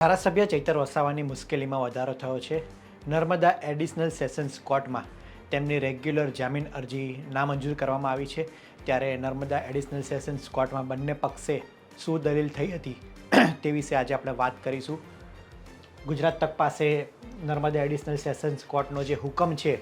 ધારાસભ્ય ચૈતર વસાવાની મુશ્કેલીમાં વધારો થયો છે. નર્મદા એડિશનલ સેશન્સ કોર્ટમાં તેમની રેગ્યુલર જામીન અરજી નામંજૂર કરવામાં આવી છે. ત્યારે નર્મદા એડિશનલ સેશન્સ કોર્ટમાં બંને પક્ષે શું દલીલ થઈ હતી. તે વિશે આજે આપણે વાત કરીશું. ગુજરાત તક પાસે નર્મદા એડિશનલ સેશન્સ કોર્ટનો જે હુકમ છે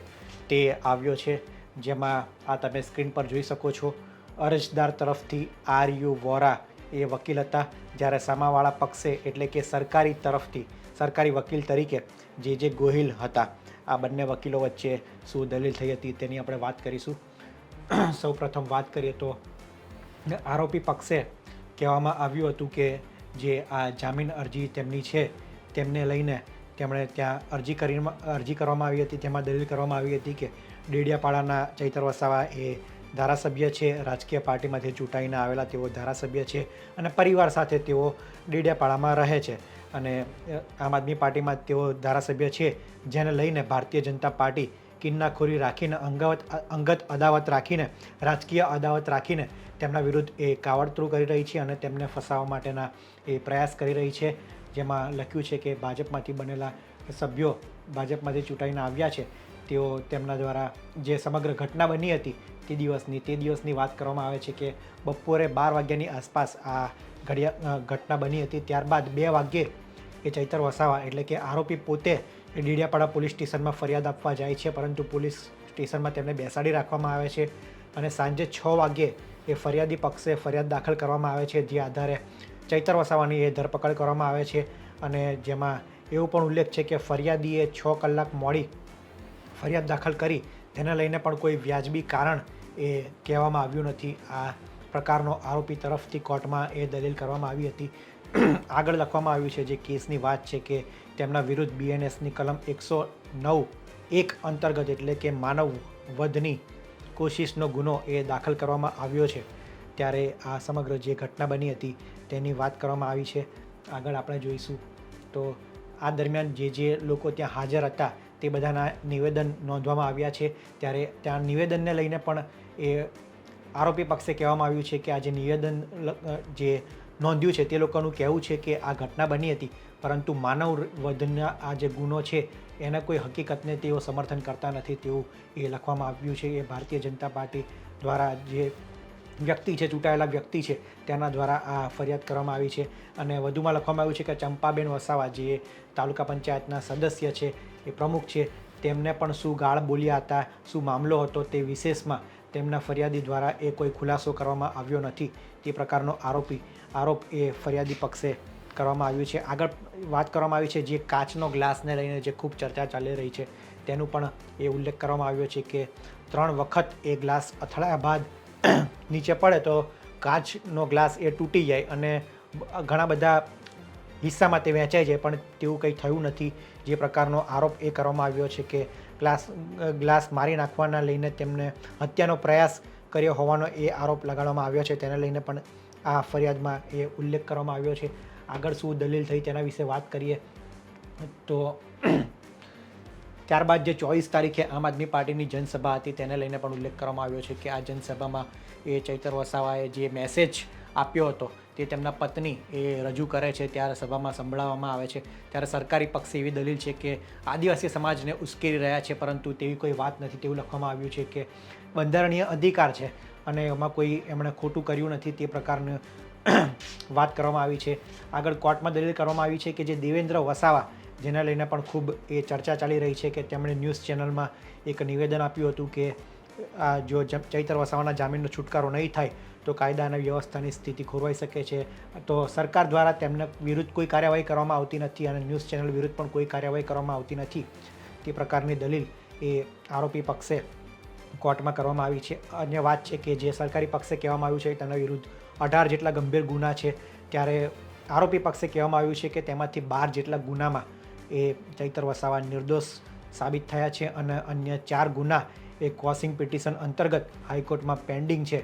તે આવ્યો છે, જેમાં આ તમે સ્ક્રીન પર જોઈ શકો છો. અરજદાર તરફથી આર યુ વોરા એ વકીલ હતા. જ્યારે સામાવાળા પક્ષે, એટલે કે સરકારી તરફથી, સરકારી વકીલ તરીકે જે જે ગોહિલ હતા, આ બંને વકીલો વચ્ચે શું દલીલ થઈ હતી તેની આપણે વાત કરીશું. સૌ પ્રથમ વાત કરીએ તો, આરોપી પક્ષે કહેવામાં આવ્યું હતું કે જે આ જામીન અરજી તેમની છે, તેમને લઈને તેમણે ત્યાં અરજી કરી અરજી કરવામાં આવી હતી. તેમાં દલીલ કરવામાં આવી હતી કે ડેડિયાપાડાના ચૈતર વસાવા એ ધારાસભ્ય છે, રાજકીય પાર્ટીમાંથી ચૂંટાઈને આવેલા તેઓ ધારાસભ્ય છે અને પરિવાર સાથે તેઓ ડેડિયાપાડામાં રહે છે. અને આમ આદમી પાર્ટીમાં તેઓ ધારાસભ્ય છે, જેને લઈને ભારતીય જનતા પાર્ટી કિન્નાખોરી રાખીને, અંગવત અંગત અદાવત રાખીને, રાજકીય અદાવત રાખીને તેમના વિરુદ્ધ એ કાવડતરું કરી રહી છે અને તેમને ફસાવવા માટેના એ પ્રયાસ કરી રહી છે. જેમાં લખ્યું છે કે ભાજપમાંથી બનેલા સભ્યો ભાજપમાંથી ચૂંટાઈને આવ્યા છે. તેઓ તેમના દ્વારા જે સમગ્ર ઘટના બની હતી તે દિવસની તે દિવસની વાત કરવામાં આવે છે કે બપોરે બાર વાગ્યાની આસપાસ આ ઘડિયા ઘટના બની હતી. ત્યારબાદ બે વાગ્યે એ ચૈતર વસાવા એટલે કે આરોપી પોતે ડીડિયાપાડા પોલીસ સ્ટેશનમાં ફરિયાદ આપવા જાય છે, પરંતુ પોલીસ સ્ટેશનમાં તેમને બેસાડી રાખવામાં આવે છે અને સાંજે છ વાગ્યે એ ફરિયાદી પક્ષે ફરિયાદ દાખલ કરવામાં આવે છે, જે આધારે ચૈતર વસાવાની એ ધરપકડ કરવામાં આવે છે અને જેમાં એવું પણ ઉલ્લેખ છે કે ફરિયાદીએ છ કલાક મોડી ફરિયાદ દાખલ કરી તેને લઈને પણ કોઈ વ્યાજબી કારણ એ કહેવામાં આવ્યું નથી. આ પ્રકારનો આરોપી તરફથી કોર્ટમાં એ દલીલ કરવામાં આવી હતી. આગળ લખવામાં આવ્યું છે જે કેસની વાત છે કે તેમના વિરુદ્ધ બીએનએસની કલમ એકસો નવ એક અંતર્ગત એટલે કે માનવ વધની કોશિશનો ગુનો એ દાખલ કરવામાં આવ્યો છે. ત્યારે આ સમગ્ર જે ઘટના બની હતી તેની વાત કરવામાં આવી છે. આગળ આપણે જોઈશું. તો આ દરમિયાન જે જે લોકો ત્યાં હાજર હતા તે બધાના નિવેદન નોંધવામાં આવ્યા છે. ત્યારે ત્યાં નિવેદનને લઈને પણ એ આરોપી પક્ષે કહેવામાં આવ્યું છે કે આ જે નિવેદન જે નોંધ્યું છે તે લોકોનું કહેવું છે કે આ ઘટના બની હતી. પરંતુ માનવ વધના આ જે ગુનો છે, એના કોઈ હકીકતને તેઓ સમર્થન કરતા નથી તેવું એ લખવામાં આવ્યું છે. એ ભારતીય જનતા પાર્ટી દ્વારા જે વ્યક્તિ છે, ચૂંટાયેલા વ્યક્તિ છે, તેના દ્વારા આ ફરિયાદ કરવામાં આવી છે. અને વધુમાં લખવામાં આવ્યું છે કે ચંપાબેન વસાવા જે તાલુકા પંચાયતના સદસ્ય છે, એ પ્રમુખ છે, તેમને પણ શું ગાળ બોલ્યા હતા, શું મામલો હતો તે વિશેષમાં તેમના ફરિયાદી દ્વારા એ કોઈ ખુલાસો કરવામાં આવ્યો નથી. તે પ્રકારનો આરોપી, આરોપ એ ફરિયાદી પક્ષે કરવામાં આવ્યું છે. આગળ વાત કરવામાં આવી છે જે કાચનો ગ્લાસને લઈને જે ખૂબ ચર્ચા ચાલી રહી છે, તેનું પણ એ ઉલ્લેખ કરવામાં આવ્યો છે કે ત્રણ વખત એ ગ્લાસ અથડાયા બાદ નીચે પડે તો કાચનો ગ્લાસ એ તૂટી જાય અને ઘણા બધા હિસ્સામાં તે વહેંચાઈ જાય, પણ તેવું કંઈ થયું નથી. જે પ્રકારનો આરોપ એ કરવામાં આવ્યો છે કે ગ્લાસ ગ્લાસ મારી નાખવાના લઈને તેમને હત્યાનો પ્રયાસ કર્યો હોવાનો એ આરોપ લગાડવામાં આવ્યો છે. તેને લઈને પણ આ ફરિયાદમાં એ ઉલ્લેખ કરવામાં આવ્યો છે. આગળ શું દલીલ થઈ તેના વિશે વાત કરીએ તો ત્યારબાદ જે ચોવીસ તારીખે આમ આદમી પાર્ટીની જનસભા હતી, તેને લઈને પણ ઉલ્લેખ કરવામાં આવ્યો છે કે આ જનસભામાં એ ચૈતર વસાવાએ જે મેસેજ આપ્યો હતો, તે તેમના પત્ની એ રજૂ કરે છે, ત્યારે સભામાં સંભળાવવામાં આવે છે. ત્યારે સરકારી પક્ષે એવી દલીલ છે કે આદિવાસી સમાજને ઉશ્કેરી રહ્યા છે, પરંતુ તેવી કોઈ વાત નથી. તેવું લખવામાં આવ્યું છે કે બંધારણીય અધિકાર છે અને એમાં કોઈ એમણે ખોટું કર્યું નથી તે પ્રકારની વાત કરવામાં આવી છે. આગળ કોર્ટમાં દલીલ કરવામાં આવી છે કે જે દેવેન્દ્ર વસાવા જેને લઈને પણ ખૂબ એ ચર્ચા ચાલી રહી છે કે તેમણે ન્યૂઝ ચેનલમાં એક નિવેદન આપ્યું હતું કે આ જો ચૈતર વસાવાના જામીનનો છુટકારો નહીં થાય, તો કાયદા અને વ્યવસ્થાની સ્થિતિ ખોરવાઈ શકે છે. તો સરકાર દ્વારા તેમને વિરુદ્ધ કોઈ કાર્યવાહી કરવામાં આવતી નથી અને ન્યૂઝ ચેનલ વિરુદ્ધ પણ કોઈ કાર્યવાહી કરવામાં આવતી નથી. તે પ્રકારની દલીલ એ આરોપી પક્ષે કોર્ટમાં કરવામાં આવી છે. અન્ય વાત છે કે જે સરકારી પક્ષે કહેવામાં આવ્યું છે તેના વિરુદ્ધ અઢાર જેટલા ગંભીર ગુના છે. ત્યારે આરોપી પક્ષે કહેવામાં આવ્યું છે કે તેમાંથી બાર જેટલા ગુનામાં એ ચૈતર વસાવા નિર્દોષ સાબિત થયા છે અને અન્ય ચાર ગુના એ ક્રોસિંગ પિટિશન અંતર્ગત હાઈકોર્ટમાં પેન્ડિંગ છે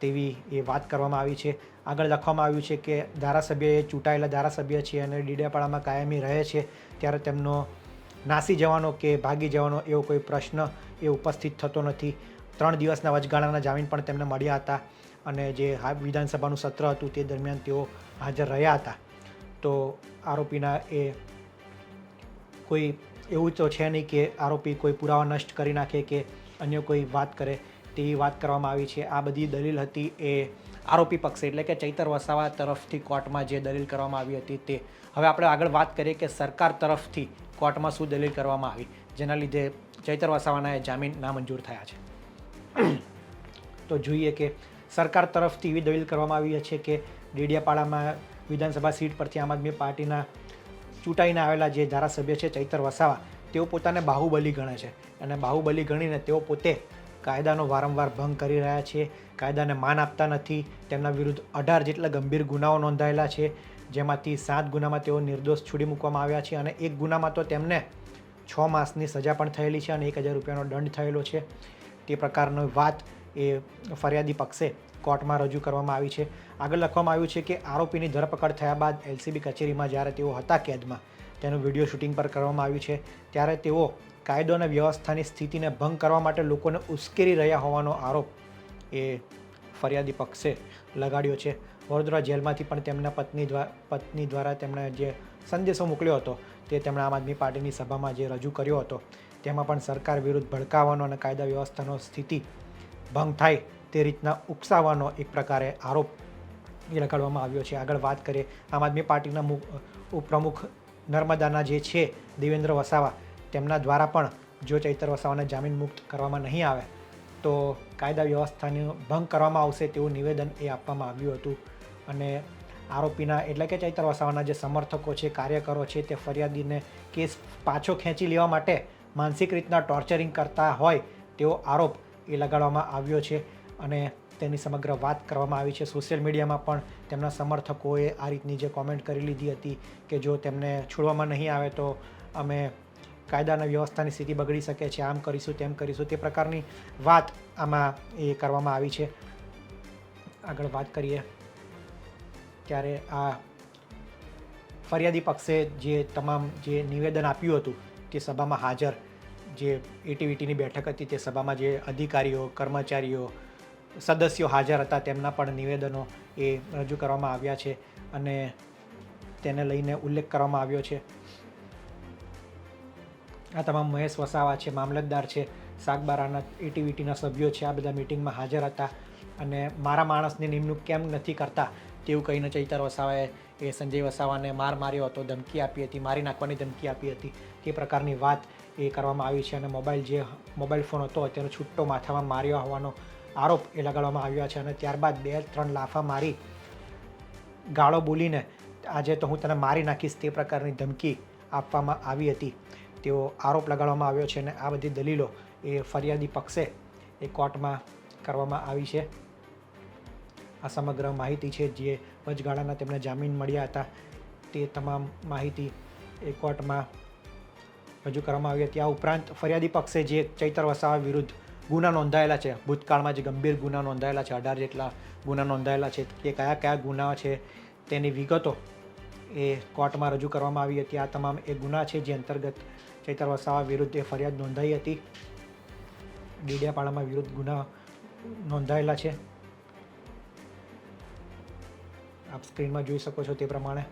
તેવી એ વાત કરવામાં આવી છે. આગળ લખવામાં આવ્યું છે કે ધારાસભ્ય એ ચૂંટાયેલા ધારાસભ્ય છે અને ડીડિયાપાડામાં કાયમી રહે છે ત્યારે તેમનો નાસી જવાનો કે ભાગી જવાનો એવો કોઈ પ્રશ્ન એ ઉપસ્થિત થતો નથી. ત્રણ દિવસના વચગાળાના જામીન પણ તેમને મળ્યા હતા અને જે વિધાનસભાનું સત્ર હતું તે દરમિયાન તેઓ હાજર રહ્યા હતા. તો આરોપીના એ કોઈ એવું તો છે નહીં કે આરોપી કોઈ પુરાવા નષ્ટ કરી નાખે કે અન્ય કોઈ વાત કરે તેવી વાત કરવામાં આવી છે. આ બધી દલીલ હતી એ આરોપી પક્ષે, એટલે કે ચૈતર વસાવા તરફથી કોર્ટમાં જે દલીલ કરવામાં આવી હતી તે. હવે આપણે આગળ વાત કરીએ કે સરકાર તરફથી કોર્ટમાં શું દલીલ કરવામાં આવી, જેના લીધે ચૈતર વસાવાના જામીન નામંજૂર થયા છે. તો જોઈએ કે સરકાર તરફથી એવી દલીલ કરવામાં આવી છે કે ડેડિયાપાડામાં વિધાનસભા સીટ પરથી આમ આદમી પાર્ટીના ચૂંટાઈને આવેલા જે ધારાસભ્ય છે ચૈતર વસાવા, તેઓ પોતાને બાહુબલી ગણે છે. અને બાહુબલી ગણીને તેઓ પોતે કાયદાનો વારંવાર ભંગ કરી રહ્યા છે, કાયદાને માન આપતા નથી, તેમના વિરુદ્ધ અઢાર જેટલા ગંભીર ગુનાઓ નોંધાયેલા છે, જેમાંથી સાત ગુનામાં તેઓ નિર્દોષ છોડી મૂકવામાં આવ્યા છે અને એક ગુનામાં તો તેમને છ માસની સજા પણ થયેલી છે અને એક હજાર રૂપિયાનો દંડ થયેલો છે. તે પ્રકારની વાત એ ફરિયાદી પક્ષે કોર્ટમાં રજૂ કરવામાં આવી છે. આગળ લખવામાં આવ્યું છે કે આરોપીની ધરપકડ થયા બાદ એલસીબી કચેરીમાં જ્યારે તેઓ હતા કેદમાં. તેનું વીડિયો શૂટિંગ પર કરવામાં આવ્યું છે. ત્યારે તેઓ કાયદો અને વ્યવસ્થાની સ્થિતિને ભંગ કરવા માટે લોકોને ઉશ્કેરી રહ્યા હોવાનો આરોપ એ ફરિયાદી પક્ષે લગાડ્યો છે. વડોદરા જેલમાંથી પણ તેમના પત્ની દ્વારા પત્ની દ્વારા તેમણે જે સંદેશો મોકલ્યો હતો તે તેમણે આમ આદમી પાર્ટીની સભામાં જે રજૂ કર્યો હતો, તેમાં પણ સરકાર વિરુદ્ધ ભડકાવવાનો અને કાયદા વ્યવસ્થાનો સ્થિતિ ભંગ થાય તે રીતના ઉકસાવવાનો એક પ્રકારે આરોપ એ લગાડવામાં આવ્યો છે. આગળ વાત કરીએ, આમ આદમી પાર્ટીના ઉપપ્રમુખ નર્મદાના જે છે, દેવેન્દ્ર વસાવા, તેમના દ્વારા પણ જો ચૈતર વસાવાને જામીન મુક્ત કરવામાં નહીં આવે, તો કાયદા વ્યવસ્થાને ભંગ કરવામાં આવશે તેવું નિવેદન એ આપવામાં આવ્યું હતું. અને આરોપીના, એટલે કે ચૈતર વસાવાના જે સમર્થકો છે, કાર્યકરો છે, તે ફરિયાદીને કેસ પાછો ખેંચી લેવા માટે માનસિક રીતના ટોર્ચરિંગ કરતા હોય તેવો આરોપ એ લગાડવામાં આવ્યો છે. અને તેની સમગ્ર વાત કરવામાં આવી છે. સોશિયલ મીડિયામાં પણ તેમના સમર્થકોએ આ રીતની જે કોમેન્ટ કરી લીધી હતી કે જો તેમને છોડવામાં નહીં આવે તો અમે કાયદાના વ્યવસ્થાની સ્થિતિ બગડી શકે છે, આમ કરીશું, તેમ કરીશું. તે પ્રકારની વાત આમાં એ કરવામાં આવી છે. આગળ વાત કરીએ. ત્યારે આ ફરિયાદી પક્ષે જે તમામ જે નિવેદન આપ્યું હતું તે સભામાં હાજર. જે એટીવીટીની બેઠક હતી તે સભામાં જે અધિકારીઓ, કર્મચારીઓ સદસ્યો હાજર હતા, તેમના પણ નિવેદનો એ રજૂ કરવામાં આવ્યા છે અને તેને લઈને ઉલ્લેખ કરવામાં આવ્યો છે. આ તમામ મહેશ વસાવા છે, મામલતદાર છે, સાગબારાના એટીવીટીના સભ્યો છે, આ બધા મિટિંગમાં હાજર હતા અને મારા માણસની નિમણૂક કેમ નથી કરતા તેવું કહીને ચૈતર વસાવાએ, એ સંજય વસાવાને માર માર્યો હતો, ધમકી આપી હતી, મારી નાખવાની ધમકી આપી હતી, તે પ્રકારની વાત એ કરવામાં આવી છે અને મોબાઈલ જે, મોબાઈલ ફોન હતો તેનો છૂટ્ટો માથામાં માર્યો હોવાનો આરોપ એ લગાડવામાં આવ્યો છે અને ત્યારબાદ બે ત્રણ લાફા મારી ગાળો બોલીને આજે તો હું તને મારી નાખીશ તે પ્રકારની ધમકી આપવામાં આવી હતી. તેવો આરોપ લગાડવામાં આવ્યો છે અને આ બધી દલીલો એ ફરિયાદી પક્ષે એ કોર્ટમાં કરવામાં આવી છે. આ સમગ્ર માહિતી છે જે વચગાળાના તેમને જામીન મળ્યા હતા તે તમામ માહિતી એ કોર્ટમાં રજૂ કરવામાં આવી હતી. આ ઉપરાંત ફરિયાદી પક્ષે જે ચૈતર વસાવા વિરુદ્ધ ગુના નોંધાયેલા છે. ભૂતકાળમાં જે ગંભીર ગુના નોંધાયેલા છે, અઢાર જેટલા ગુના નોંધાયેલા છે, કે કયા કયા ગુના છે, તેની વિગતો એ કોર્ટમાં રજૂ કરવામાં આવી હતી. આ તમામ એ ગુના છે જે અંતર્ગત ચૈતર વસાવા વિરુદ્ધ એ ફરિયાદ નોંધાઈ હતી. ડેડિયાપાડામાં વિરુદ્ધ ગુના નોંધાયેલા છે. આપ સ્ક્રીનમાં જોઈ શકો છો તે પ્રમાણે.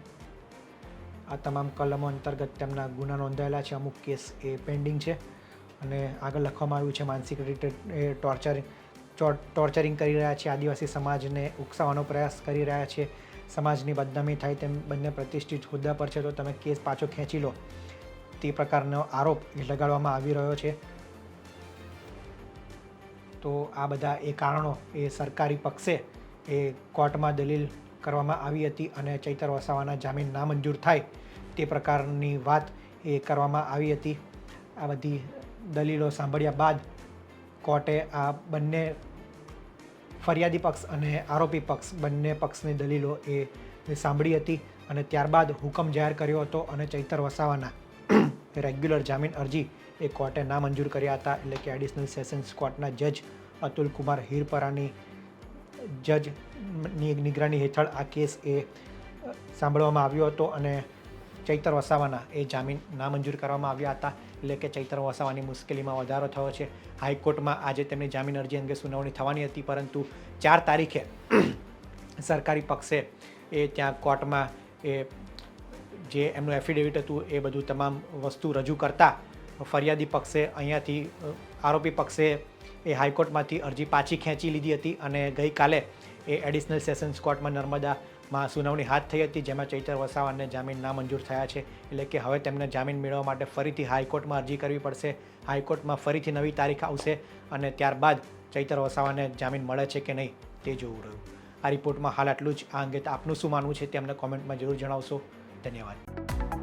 આ તમામ કલમો અંતર્ગત તેમના ગુના નોંધાયેલા છે. અમુક કેસ એ પેન્ડિંગ છે. અને આગળ લખવામાં આવ્યું છે, માનસિક રીતે, એ ટોર્ચરિંગ ટોર્ચરિંગ કરી રહ્યા છે, આદિવાસી સમાજને ઉકસાવવાનો પ્રયાસ કરી રહ્યા છે. સમાજની બદનામી થાય તેમ બંને પ્રતિષ્ઠિત હોદ્દા પર છે, તો તમે કેસ પાછો ખેંચી લો. તે પ્રકારનો આરોપ એ લગાડવામાં આવી રહ્યો છે. તો આ બધા એ કારણો એ સરકારી પક્ષે એ કોર્ટમાં દલીલ કરવામાં આવી હતી અને ચૈતર વસાવાના જામીન નામંજૂર થાય તે પ્રકારની વાત એ કરવામાં આવી હતી. આ બધી દલીલો સાંભળ્યા બાદ કોર્ટે આ બંને ફરિયાદી પક્ષ અને આરોપી પક્ષ બંને પક્ષની દલીલો એ સાંભળી હતી અને ત્યારબાદ હુકમ જાહેર કર્યો હતો અને ચૈતર વસાવાના રેગ્યુલર જામીન અરજી એ કોર્ટે નામંજૂર કર્યા હતા એટલે કે એડિશનલ સેશન્સ કોર્ટના જજ અતુલ કુમાર હિરપરાની જજની નિગરાની હેઠળ આ કેસ એ સાંભળવામાં આવ્યો હતો અને ચૈતર વસાવાના એ જામીન નામંજૂર કરવામાં આવ્યા હતા. એટલે કે ચૈતર વસાવાની મુશ્કેલીમાં વધારો થયો છે. હાઈકોર્ટમાં આજે તેમની જામીન અરજી અંગે સુનાવણી થવાની હતી, પરંતુ ચાર તારીખે સરકારી પક્ષે એ ત્યાં કોર્ટમાં એ જે એમનું એફિડેવિટ હતું, એ બધું તમામ વસ્તુ રજૂ કરતા ફરિયાદી પક્ષે અહીંયાથી આરોપી પક્ષે એ હાઈકોર્ટમાંથી અરજી પાછી ખેંચી લીધી હતી અને ગઈકાલે એ એડિશનલ સેશન્સ કોર્ટમાં નર્મદામાં સુનાવણી હાથ થઈ હતી, જેમાં ચૈતર વસાવાને જામીન નામંજૂર થયા છે. એટલે કે હવે તેમને જામીન મેળવવા માટે ફરીથી હાઈકોર્ટમાં અરજી કરવી પડશે. હાઈકોર્ટમાં ફરીથી નવી તારીખ આવશે અને ત્યારબાદ ચૈતર વસાવાને જામીન મળે છે કે નહીં તે જોવું રહ્યું. આ રિપોર્ટમાં હાલ આટલું જ. આ અંગે આપનું શું માનવું છે તે અમને કોમેન્ટમાં જરૂર જણાવશો. ધન્યવાદ.